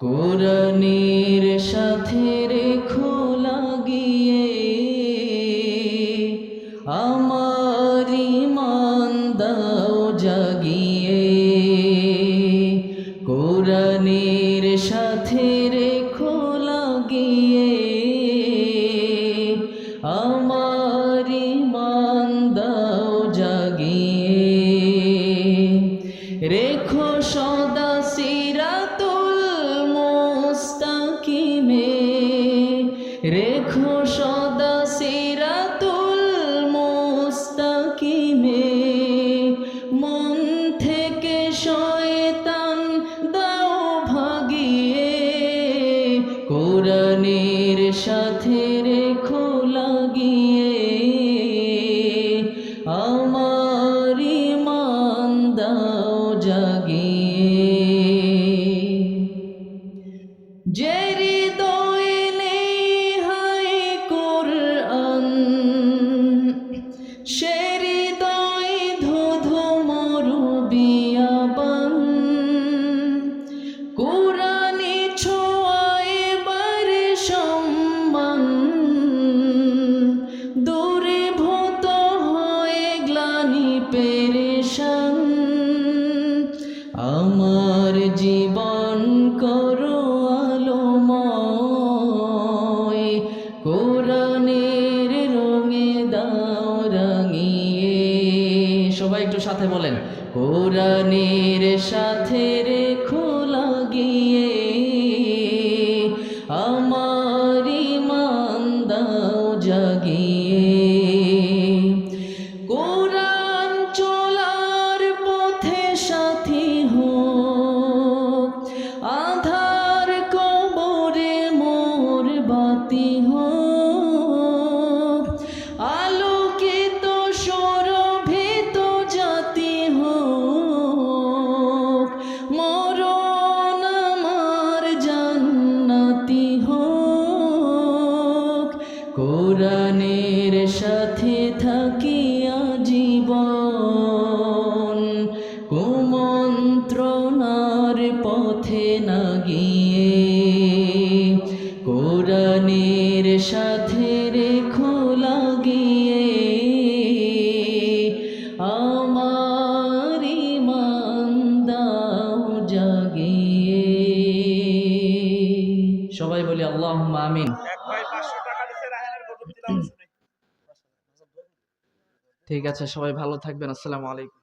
কোরআনের সাথে রেখো লাগিয়ে আমার রেখো সদা সিরাতুল মুস্তাকিমে। মন থেকে শয়তান দাও ভাগিয়ে। কোরআনের সাথে রেখো লাগিয়ে। আমার ইমান দাও জাগিয়ে। যে আমার জীবন করো আলোময়, কোরআনের রঙে দাও রাঙিয়ে। সবাই একটু সাথে বলেন, কোরআনের সাথে রেখো লাগিয়ে। আমার ইমান দাও জাগিয়ে। পথে না গিয়ে। কোরআনের সাথে রেখো লাগিয়ে। আমার ইমান দাও জাগিয়ে। সবাই বলি আল্লাহ আমিন। ঠিক আছে সবাই ভালো থাকবেন আসসালামু আলাইকুম।